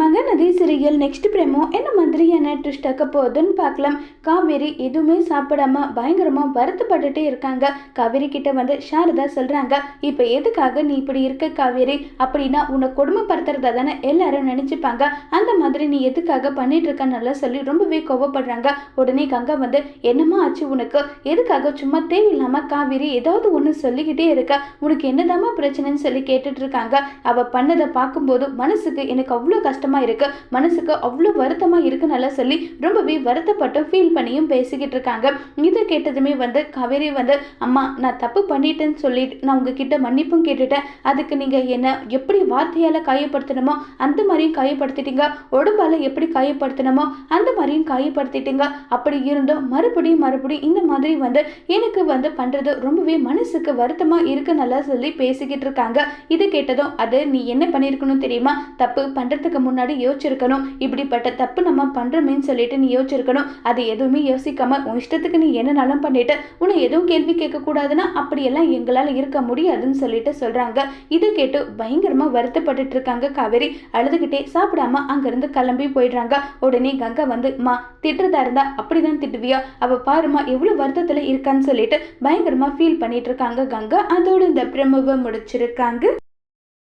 Mahanadi சிறியல் next பிரேமோ என்ன மாதிரியான twist ஆக்க போகுதுன்னு பார்க்கலாம். காவேரி எதுவுமே சாப்பிடாம பயங்கரமா வருத்தப்பட்டுட்டே இருக்காங்க. காவேரி கிட்ட வந்து சாரதா சொல்றாங்க இப்போ எதுக்காக நீ இப்படி இருக்க காவேரி? அப்படின்னா உன்னை கொடுமைப்படுத்துறதா தானே எல்லாரும் நினைச்சுப்பாங்க. அந்த மாதிரி நீ எதுக்காக பண்ணிட்டு இருக்கனால சொல்லி ரொம்பவே கோவப்படுறாங்க. உடனே கங்கா வந்து என்னமா ஆச்சு உனக்கு? எதுக்காக சும்மா தேவையில்லாம காவேரி ஏதாவது ஒன்று சொல்லிக்கிட்டே இருக்க? உனக்கு என்னதாம்மா பிரச்சனைன்னு சொல்லி கேட்டுட்டு இருக்காங்க. அவ பண்ணதை பார்க்கும்போது மனசுக்கு எனக்கு அவ்வளோ கஷ்டம் இருக்கு. மனசுக்கு அவ்வளோ வருத்தமா இருக்குன்னு சொல்லி ரொம்பவே வருத்தப்பட்டு ஃபீல் பண்ணியும் பேசிக்கிட்டு இருக்காங்க. இதை கேட்டதுமே வந்து கவேரி வந்து அம்மா நான் தப்பு பண்ணிட்டேன்னு சொல்லி நான் உங்ககிட்ட மன்னிப்பும் கேட்டுட்டேன். அதுக்கு நீங்க என்ன எப்படி வார்த்தையால காயப்படுத்தணுமோ அந்த மாதிரியும் காயப்படுத்திட்டீங்க. உடம்பால எப்படி காயப்படுத்தணுமோ அந்த மாதிரியும் காயப்படுத்திட்டீங்க. அப்படி இருந்தும் மறுபடியும் மறுபடியும் இந்த மாதிரி வந்து எனக்கு வந்து பண்ணுறது ரொம்பவே மனசுக்கு வருத்தமாக இருக்கு நல்லா சொல்லி பேசிக்கிட்டு இருக்காங்க. இது கேட்டதும் அது நீ என்ன பண்ணியிருக்கணும் தெரியுமா? தப்பு பண்றதுக்கு முன்னாடி யோசிச்சிருக்கணும். இப்படிப்பட்ட தப்பு நம்ம பண்ணுறோமேன்னு சொல்லிட்டு நீ யோசிச்சிருக்கணும். அது எதுவுமே யோசிக்காம உன் இஷ்டத்துக்கு நீ என்னனாலும் பண்ணிட்டு உன்னை எதுவும் கேள்வி கேட்கக்கூடாதுன்னா அப்படியெல்லாம் எங்களால் இருக்க முடியாதுன்னு சொல்லிட்டு சொல்கிறாங்க இதை கேட்டு பயங்கரமாக வருத்தப்பட்டுட்டு இருக்காங்க காவேரி. அழுதுகிட்டே சாப்பிடாம அங்கேருந்து கிளம்பி போயிடுறாங்க. உடனே கங்கா வந்து மா திட்டுறதா இருந்தா அப்படிதான் திட்டுவியா? அவள் பாருமா எவ்வளோ வருத்தத்தில் இருக்கான்னு சொல்லிட்டு பயங்கரமாக ஃபீல் பண்ணிட்டு இருக்காங்க கங்கா. அதோடு இந்த பிரமவை முடிச்சிருக்காங்க.